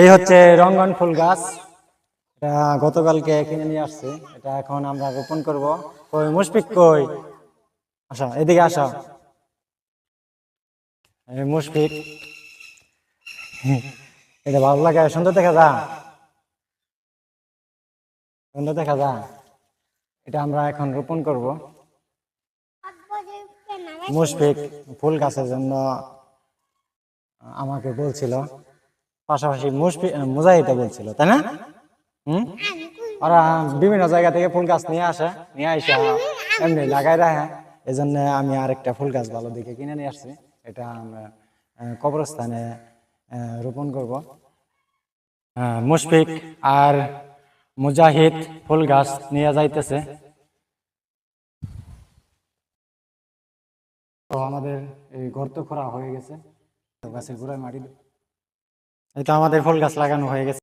এই হচ্ছে রঙ্গন ফুল গাছ। এটা গতকালকে কিনে নিয়ে আসছে। এটা এখন আমরা রোপণ করব। কই, মুশফিক কই? আসা, এদিকে আসা। মুশফিক। এটা ভালো লাগে, সুন্দর দেখা যা। সুন্দর দেখা যা। এটা আমরা এখন রোপণ করব। মুশফিক ফুল গাছের জন্য আমাকে বলছিল পাশাপাশি মুজাহিদে বলছিল, তাই না? হুম? ওরা বিভিন্ন জায়গা থেকে ফুল গাছ নিয়ে আসে নিয়ে আসে এমনি লাগাই রাখে। এই জন্য আমি আরেকটা ফুল গাছ ভালো দেখে কিনে নিয়ে আসছি। এটা আমরা কবরস্থানে রোপণ করব। মুশফিক আর মুজাহিদ ফুল গাছ নিয়ে যাইতেছে। তো আমাদের এই গর্ত খোঁড়া হয়ে গেছে। গাছের গোড়ায় মাটি এই তো আমাদের ফুল গাছ লাগানো হয়ে গেছে।